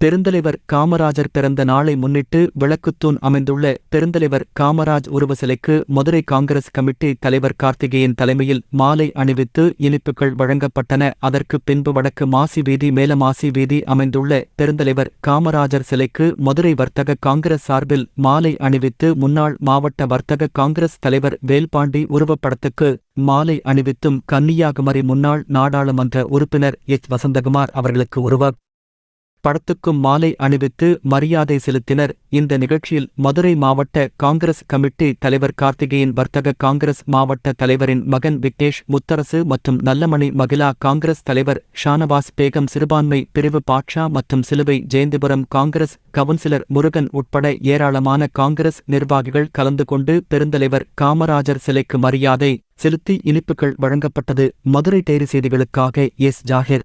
பெருந்தலைவர் காமராஜர் பிறந்த நாளை முன்னிட்டு விளக்குத்தூண் அமைந்துள்ள பெருந்தலைவர் காமராஜ் உருவ சிலைக்கு மதுரை காங்கிரஸ் கமிட்டி தலைவர் கார்த்திகேயன் தலைமையில் மாலை அணிவித்து இனிப்புகள் வழங்கப்பட்டன. அதற்கு பின்பு வடக்கு மாசி வீதி மேலமாசி வீதி அமைந்துள்ள பெருந்தலைவர் காமராஜர் சிலைக்கு மதுரை வர்த்தக காங்கிரஸ் சார்பில் மாலை அணிவித்து முன்னாள் மாவட்ட வர்த்தக காங்கிரஸ் தலைவர் வேல்பாண்டி உருவப்படத்துக்கு மாலை அணிவித்தும் கன்னியாகுமரி முன்னாள் நாடாளுமன்ற உறுப்பினர் எச். வசந்தகுமார் அவர்களுக்கு உருவ படத்துக்கும் மாலை அணிவித்து மரியாதை செலுத்தினர். இந்த நிகழ்ச்சியில் மதுரை மாவட்ட காங்கிரஸ் கமிட்டி தலைவர் கார்த்திகேயன் வர்த்தக காங்கிரஸ் மாவட்ட தலைவரின் மகன் விக்னேஷ் முத்தரசு மற்றும் நல்லமணி மகிழா காங்கிரஸ் தலைவர் ஷானவாஸ் பேகம் சிறுபான்மை பிரிவு பாட்ஷா மற்றும் சிலுவை ஜெயந்திபுரம் காங்கிரஸ் கவுன்சிலர் முருகன் உட்பட ஏராளமான காங்கிரஸ் நிர்வாகிகள் கலந்து கொண்டு பெருந்தலைவர் காமராஜர் சிலைக்கு மரியாதை செலுத்தி இனிப்புகள் வழங்கப்பட்டது. மதுரை டைரி செய்திகளுக்காக S. Zakir.